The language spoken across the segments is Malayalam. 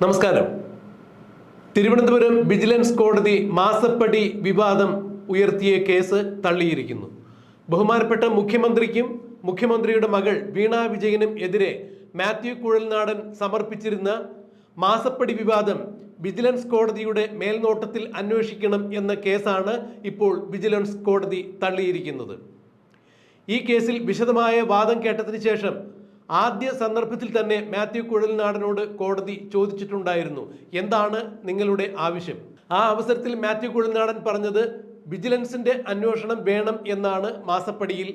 നമസ്കാരം. തിരുവനന്തപുരം വിജിലൻസ് കോടതി മാസപ്പടി വിവാദം ഉയർത്തിയ കേസ് തള്ളിയിരിക്കുന്നു. ബഹുമാനപ്പെട്ട മുഖ്യമന്ത്രിക്കും മുഖ്യമന്ത്രിയുടെ മകൾ വീണ വിജയനും എതിരെ മാത്യു കുഴൽനാടൻ സമർപ്പിച്ചിരുന്ന മാസപ്പടി വിവാദം വിജിലൻസ് കോടതിയുടെ മേൽനോട്ടത്തിൽ അന്വേഷിക്കണം എന്ന കേസാണ് ഇപ്പോൾ വിജിലൻസ് കോടതി തള്ളിയിരിക്കുന്നത്. ഈ കേസിൽ വിശദമായ വാദം കേട്ടതിന് ശേഷം ആദ്യ സന്ദർഭത്തിൽ തന്നെ മാത്യു കുഴൽനാടനോട് കോടതി ചോദിച്ചിട്ടുണ്ടായിരുന്നു. എന്താണ് നിങ്ങളുടെ ആവശ്യം? ആ അവസരത്തിൽ മാത്യു കുഴൽനാടൻ പറഞ്ഞത് വിജിലൻസിന്റെ അന്വേഷണം വേണം എന്നാണ് മാസപ്പടിയിൽ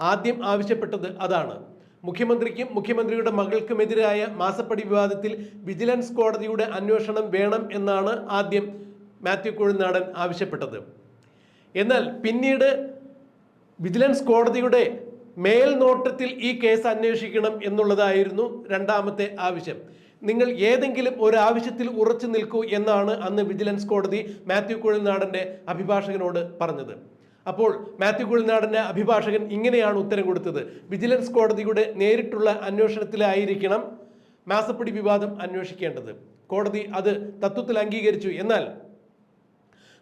ആദ്യം ആവശ്യപ്പെട്ടത് അതാണ്. മുഖ്യമന്ത്രിക്കും മുഖ്യമന്ത്രിയുടെ മകൾക്കുമെതിരായ മാസപ്പടി വിവാദത്തിൽ വിജിലൻസ് കോടതിയുടെ അന്വേഷണം വേണം എന്നാണ് ആദ്യം മാത്യു കുഴൽനാടൻ ആവശ്യപ്പെട്ടത്. എന്നാൽ പിന്നീട് വിജിലൻസ് കോടതിയുടെ മേൽനോട്ടത്തിൽ ഈ കേസ് അന്വേഷിക്കണം എന്നുള്ളതായിരുന്നു രണ്ടാമത്തെ ആവശ്യം. നിങ്ങൾ ഏതെങ്കിലും ഒരു ആവശ്യത്തിൽ ഉറച്ചു നിൽക്കൂ എന്നാണ് അന്ന് വിജിലൻസ് കോടതി മാത്യു കുഴൽനാടന്റെ അഭിഭാഷകനോട് പറഞ്ഞത്. അപ്പോൾ മാത്യു കുഴൽനാടന്റെ അഭിഭാഷകൻ ഇങ്ങനെയാണ് ഉത്തരം കൊടുത്തത്. വിജിലൻസ് കോടതിയുടെ നേരിട്ടുള്ള അന്വേഷണത്തിലായിരിക്കണം മാസപ്പടി വിവാദം അന്വേഷിക്കേണ്ടത്. കോടതി അത് തത്വത്തിൽ അംഗീകരിച്ചു. എന്നാൽ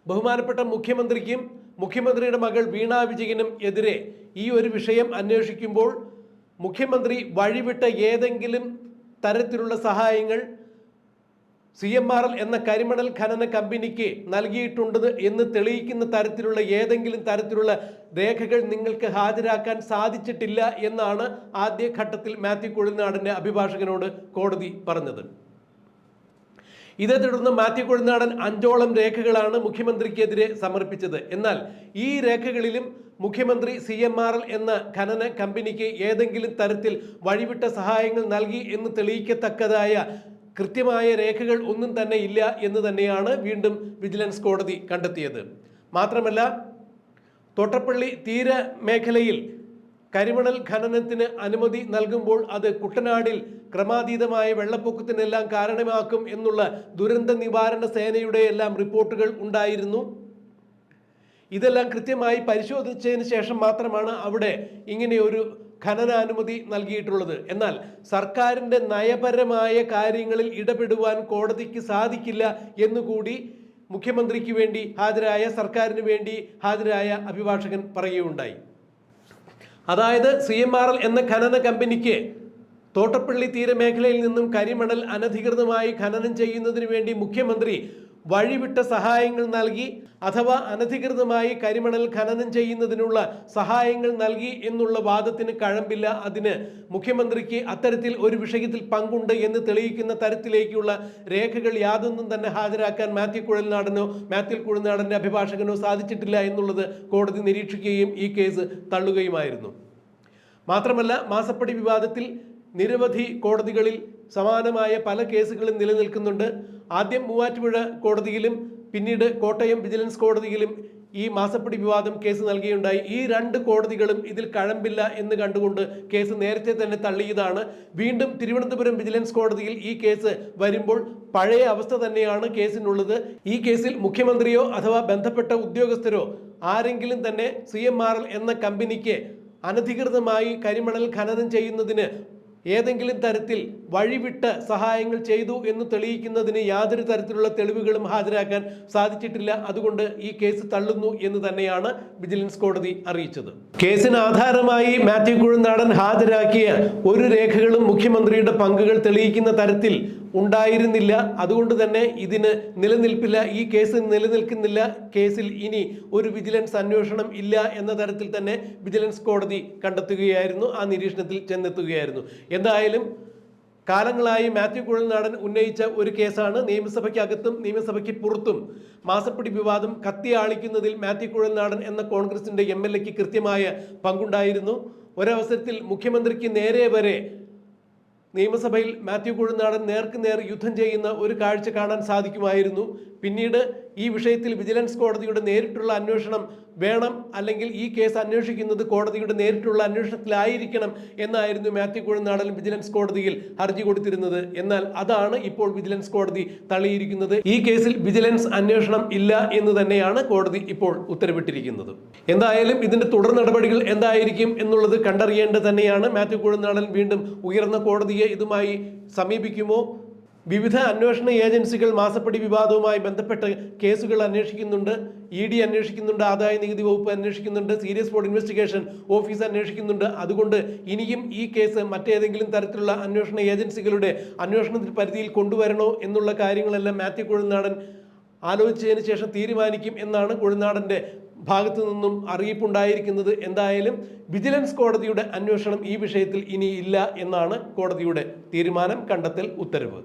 ബഹുമാനപ്പെട്ട മുഖ്യമന്ത്രിക്കും മുഖ്യമന്ത്രിയുടെ മകൾ വീണ വിജയനും എതിരെ ഈ ഒരു വിഷയം അന്വേഷിക്കുമ്പോൾ മുഖ്യമന്ത്രി വഴിവിട്ട ഏതെങ്കിലും തരത്തിലുള്ള സഹായങ്ങൾ സി എം ആർ എൽ എന്ന കരിമണൽ ഖനന കമ്പനിക്ക് നൽകിയിട്ടുണ്ട് എന്ന് തെളിയിക്കുന്ന തരത്തിലുള്ള ഏതെങ്കിലും തരത്തിലുള്ള രേഖകൾ നിങ്ങൾക്ക് ഹാജരാക്കാൻ സാധിച്ചിട്ടില്ല എന്നാണ് ആദ്യഘട്ടത്തിൽ മാത്യു കൊഴിനാടിന്റെ അഭിഭാഷകനോട് കോടതി പറഞ്ഞത്. ഇതേ തുടർന്ന് മാത്യു കൊഴുന്നാടൻ അഞ്ചോളം രേഖകളാണ് മുഖ്യമന്ത്രിക്കെതിരെ സമർപ്പിച്ചത്. എന്നാൽ ഈ രേഖകളിലും മുഖ്യമന്ത്രി സി എം ആർ എൽ എന്ന ഖനന കമ്പനിക്ക് ഏതെങ്കിലും തരത്തിൽ വഴിവിട്ട സഹായങ്ങൾ നൽകി എന്ന് തെളിയിക്കത്തക്കതായ കൃത്യമായ രേഖകൾ ഒന്നും തന്നെ ഇല്ല എന്ന് തന്നെയാണ് വീണ്ടും വിജിലൻസ് കോടതി കണ്ടെത്തിയത്. മാത്രമല്ല തോട്ടപ്പള്ളി തീര മേഖലയിൽ കരിമണൽ ഖനനത്തിന് അനുമതി നൽകുമ്പോൾ അത് കുട്ടനാടിൽ ക്രമാതീതമായ വെള്ളപ്പൊക്കത്തിനെല്ലാം കാരണമാക്കും എന്നുള്ള ദുരന്ത നിവാരണ സേനയുടെ എല്ലാം റിപ്പോർട്ടുകൾ ഉണ്ടായിരുന്നു. ഇതെല്ലാം കൃത്യമായി പരിശോധിച്ചതിന് ശേഷം മാത്രമാണ് അവിടെ ഇങ്ങനെ ഒരു ഖനനാനുമതി നൽകിയിട്ടുള്ളത്. എന്നാൽ സർക്കാരിന്റെ നയപരമായ കാര്യങ്ങളിൽ ഇടപെടുവാൻ കോടതിക്ക് സാധിക്കില്ല എന്നുകൂടി മുഖ്യമന്ത്രിക്ക് വേണ്ടി ഹാജരായ സർക്കാരിന് വേണ്ടി ഹാജരായ അഭിഭാഷകൻ പറയുകയുണ്ടായി. അതായത് സി എം ആർ എൽ എന്ന ഖനന കമ്പനിക്ക് തോട്ടപ്പള്ളി തീരമേഖലയിൽ നിന്നും കരിമണൽ അനധികൃതമായി ഖനനം ചെയ്യുന്നതിന് വേണ്ടി മുഖ്യമന്ത്രി വഴിവിട്ട സഹായങ്ങൾ നൽകി അഥവാ അനധികൃതമായി കരിമണൽ ഖനനം ചെയ്യുന്നതിനുള്ള സഹായങ്ങൾ നൽകി എന്നുള്ള വാദത്തിന് കഴമ്പില്ല. അതിന് മുഖ്യമന്ത്രിക്ക് അത്തരത്തിൽ ഒരു വിഷയത്തിൽ പങ്കുണ്ട് എന്ന് തെളിയിക്കുന്ന തരത്തിലേക്കുള്ള രേഖകൾ യാതൊന്നും തന്നെ ഹാജരാക്കാൻ മാത്യു കുഴൽനാടനോ മാത്യു കുഴൽനാടന്റെ അഭിഭാഷകനോ സാധിച്ചിട്ടില്ല എന്നുള്ളത് കോടതി നിരീക്ഷിക്കുകയും ഈ കേസ് തള്ളുകയുമായിരുന്നു. മാത്രമല്ല മാസപ്പടി വിവാദത്തിൽ നിരവധി കോടതികളിൽ സമാനമായ പല കേസുകളും നിലനിൽക്കുന്നുണ്ട്. ആദ്യം മൂവാറ്റുപുഴ കോടതിയിലും പിന്നീട് കോട്ടയം വിജിലൻസ് കോടതിയിലും ഈ മാസപ്പടി വിവാദം കേസ് നൽകിയുണ്ടായി. ഈ രണ്ട് കോടതികളും ഇതിൽ കഴമ്പില്ല എന്ന് കണ്ടുകൊണ്ട് കേസ് നേരത്തെ തന്നെ തള്ളിയതാണ്. വീണ്ടും തിരുവനന്തപുരം വിജിലൻസ് കോടതിയിൽ ഈ കേസ് വരുമ്പോൾ പഴയ അവസ്ഥ തന്നെയാണ് കേസിനുള്ളത്. ഈ കേസിൽ മുഖ്യമന്ത്രിയോ അഥവാ ബന്ധപ്പെട്ട ഉദ്യോഗസ്ഥരോ ആരെങ്കിലും തന്നെ സി എന്ന കമ്പനിക്ക് അനധികൃതമായി കരിമണൽ ഖനനം ചെയ്യുന്നതിന് ഏതെങ്കിലും തരത്തിൽ വഴിവിട്ട് സഹായങ്ങൾ ചെയ്തു എന്ന് തെളിയിക്കുന്നതിന് യാതൊരു തരത്തിലുള്ള തെളിവുകളും ഹാജരാക്കാൻ സാധിച്ചിട്ടില്ല. അതുകൊണ്ട് ഈ കേസ് തള്ളുന്നു എന്ന് തന്നെയാണ് വിജിലൻസ് കോടതി അറിയിച്ചത്. കേസിന് ആധാരമായി മാത്യു കുഴുനാടൻ ഹാജരാക്കിയ ഒരു രേഖകളും മുഖ്യമന്ത്രിയുടെ പങ്കുകൾ തെളിയിക്കുന്ന തരത്തിൽ ഉണ്ടായിരുന്നില്ല. അതുകൊണ്ട് തന്നെ ഇതിന് നിലനിൽപ്പില്ല. ഈ കേസ് നിലനിൽക്കുന്നില്ല. കേസിൽ ഇനി ഒരു വിജിലൻസ് അന്വേഷണം ഇല്ല എന്ന തരത്തിൽ തന്നെ വിജിലൻസ് കോടതി കണ്ടെത്തുകയായിരുന്നു. ആ നിരീക്ഷണത്തിൽ ചെന്നെത്തുകയായിരുന്നു. എന്തായാലും കാലങ്ങളായി മാത്യു കുഴൽനാടൻ ഉന്നയിച്ച ഒരു കേസാണ്. നിയമസഭയ്ക്കകത്തും നിയമസഭയ്ക്ക് പുറത്തും മാസപ്പടി വിവാദം കത്തിയാളിക്കുന്നതിൽ മാത്യു കുഴൽനാടൻ എന്ന കോൺഗ്രസിന്റെ എം എൽ എക്ക് കൃത്യമായ പങ്കുണ്ടായിരുന്നു. ഒരവസരത്തിൽ മുഖ്യമന്ത്രിക്ക് നേരെ വരെ നിയമസഭയിൽ മാത്യു കുഴുനാടൻ നേർക്കുനേർ യുദ്ധം ചെയ്യുന്ന ഒരു കാഴ്ച കാണാൻ സാധിക്കുമായിരുന്നു. പിന്നീട് ഈ വിഷയത്തിൽ വിജിലൻസ് കോടതിയുടെ നേരിട്ടുള്ള അന്വേഷണം വേണം അല്ലെങ്കിൽ ഈ കേസ് അന്വേഷിക്കുന്നത് കോടതിയുടെ നേരിട്ടുള്ള അന്വേഷണത്തിലായിരിക്കണം എന്നായിരുന്നു മാത്യു കുഴൽനാടൻ വിജിലൻസ് കോടതിയിൽ ഹർജി കൊടുത്തിരുന്നത്. എന്നാൽ അതാണ് ഇപ്പോൾ വിജിലൻസ് കോടതി തള്ളിയിരിക്കുന്നത്. ഈ കേസിൽ വിജിലൻസ് അന്വേഷണം ഇല്ല എന്ന് തന്നെയാണ് കോടതി ഇപ്പോൾ ഉത്തരവിട്ടിരിക്കുന്നത്. എന്തായാലും ഇതിന്റെ തുടർ നടപടികൾ എന്തായിരിക്കും എന്നുള്ളത് കണ്ടറിയേണ്ടത് തന്നെയാണ്. മാത്യു കുഴൽനാടൻ വീണ്ടും ഉയർന്ന കോടതിയെ ഇതുമായി സമീപിക്കുമോ? വിവിധ അന്വേഷണ ഏജൻസികൾ മാസപ്പടി വിവാദവുമായി ബന്ധപ്പെട്ട് കേസുകൾ അന്വേഷിക്കുന്നുണ്ട്. ഇ ഡി അന്വേഷിക്കുന്നുണ്ട് ആദായ നികുതി വകുപ്പ് അന്വേഷിക്കുന്നുണ്ട് സീരിയസ് ഫോർഡ് ഇൻവെസ്റ്റിഗേഷൻ ഓഫീസ് അന്വേഷിക്കുന്നുണ്ട്. അതുകൊണ്ട് ഇനിയും ഈ കേസ് മറ്റേതെങ്കിലും തരത്തിലുള്ള അന്വേഷണ ഏജൻസികളുടെ അന്വേഷണത്തിൽ പരിധിയിൽ കൊണ്ടുവരണോ എന്നുള്ള കാര്യങ്ങളെല്ലാം മാത്യു കുഴൽനാടൻ ആലോചിച്ചതിന് ശേഷം തീരുമാനിക്കും എന്നാണ് കുഴൽനാടന്റെ ഭാഗത്തു നിന്നും അറിയിപ്പുണ്ടായിരിക്കുന്നത്. എന്തായാലും വിജിലൻസ് കോടതിയുടെ അന്വേഷണം ഈ വിഷയത്തിൽ ഇനി ഇല്ല എന്നാണ് കോടതിയുടെ തീരുമാനം. കണ്ടെത്തൽ ഉത്തരവ്.